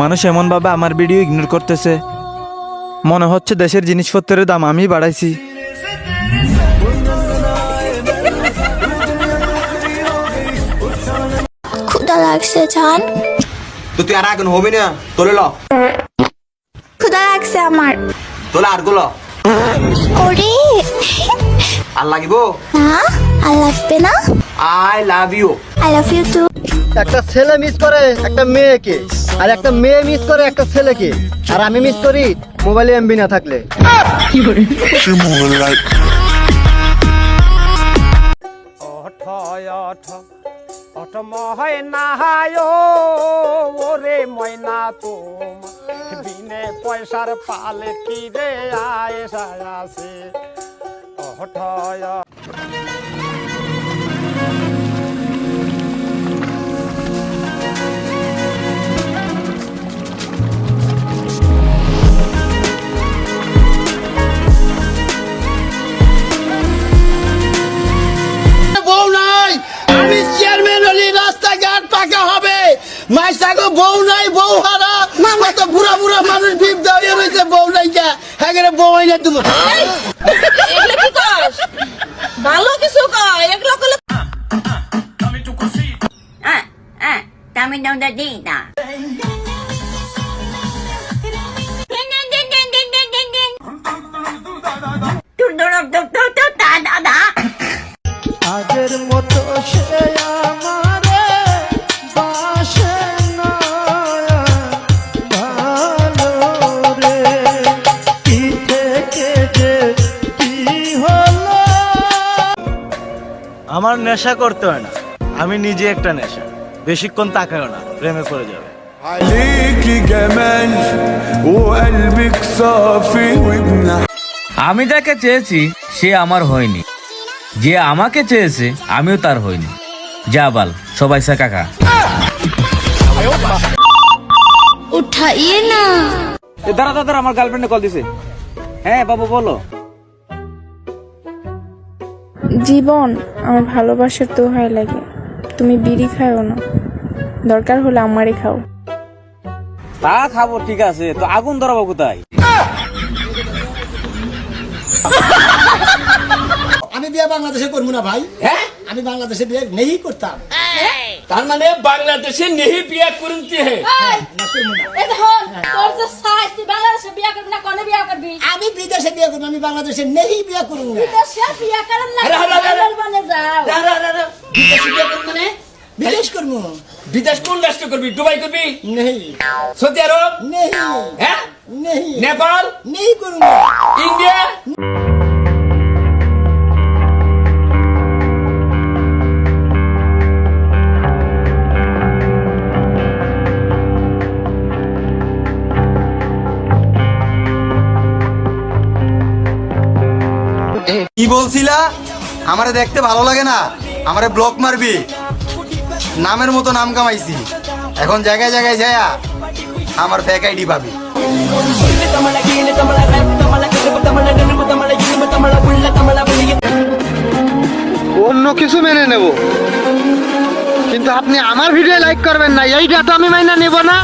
মানুষ এমনভাবে আমার ভিডিও ইগনোর করতেছে। মনে হচ্ছে দেশের জিনিসপত্রের দাম আমি বাড়াইছি। ক্ষুদা লাগছে জান। তো তুই আর এখন হবি না? তোলে ল। ক্ষুদা লাগছে আমার। তোলে আরগুলো। ওরে। আর লাগিব? না আর লাগবে না? I love you I love you too একটা ছেলে মিস করে একটা মেয়েকে আর একটা মেয়ে মিস করে একটা ছেলেকে। আর আমি মিস করি মোবাইলে এমবি না থাকলে। অঠয় অঠ অঠ ওরে ময়না তুম বিনে পয়সার পালে কি রে আয় সায়াসে কত বুড়া বুড়া মানুষ ভিপ দাঁড়িয়ে রয়েছে বউ নাই কে? হ্যাঁ বউ হয় না তুমি। ভালো কিছু কয় এগুলো করলে não da dita. Ding, ding, আমার নেশা করতে হয় না আমি নিজে একটা নেশা বেশিক্ষণ তাকায়ও না প্রেমে পড়ে যাবে عليكي جمال وقلبك صافي وابن আমি যাকে চেয়েছি সে আমার হয়নি যে আমাকে চেয়েছে আমিও তার হইনি যা বাল সবাই সে কাকা উঠাইয়ে না দাঁড়া দাঁড়া আমার গার্লফ্রেন্ডে কল দিছে হ্যাঁ বাবু বলো জীবন আমার ভালোবাসার দোহায় লাগে। তুমি বিড়ি খাও না। দরকার হলে আমারই খাও। তা খাব ঠিক আছে। তো আগুন ধরাবো কোথায়? আমি বিয়ে বাংলাদেশে করব না ভাই। হ্যাঁ? আমি বাংলাদেশে বিয়ে নেই করতাম। তার মানে বাংলাদেশে নেহি বিয়া করতে হে। আমি বিদেশে বিয়ে করব আমি বাংলাদেশে নেই বিয়ে করব বিদেশে বিয়া করবি মানে? বিদেশ করব? বিদেশ কোন রাষ্ট্র করবি? দুবাই করবি? নেই সৌদি আরব? নেই হ্যাঁ? নেই নেপাল? নেই করব। ইন্ডিয়া? কি বলছিলা? আমারে দেখতে ভালো লাগে না। আমারে ব্লক মারবি। নামের মতো নাম কামাইছি। এখন জায়গায় জায়গায় যায়া আমার ফেক আইডি পাবি। অন্য কিছু মেনে নেব। কিন্তু আপনি আমার ভিডিও লাইক করবেন না। এইটা তো আমি মাইনা নেব না।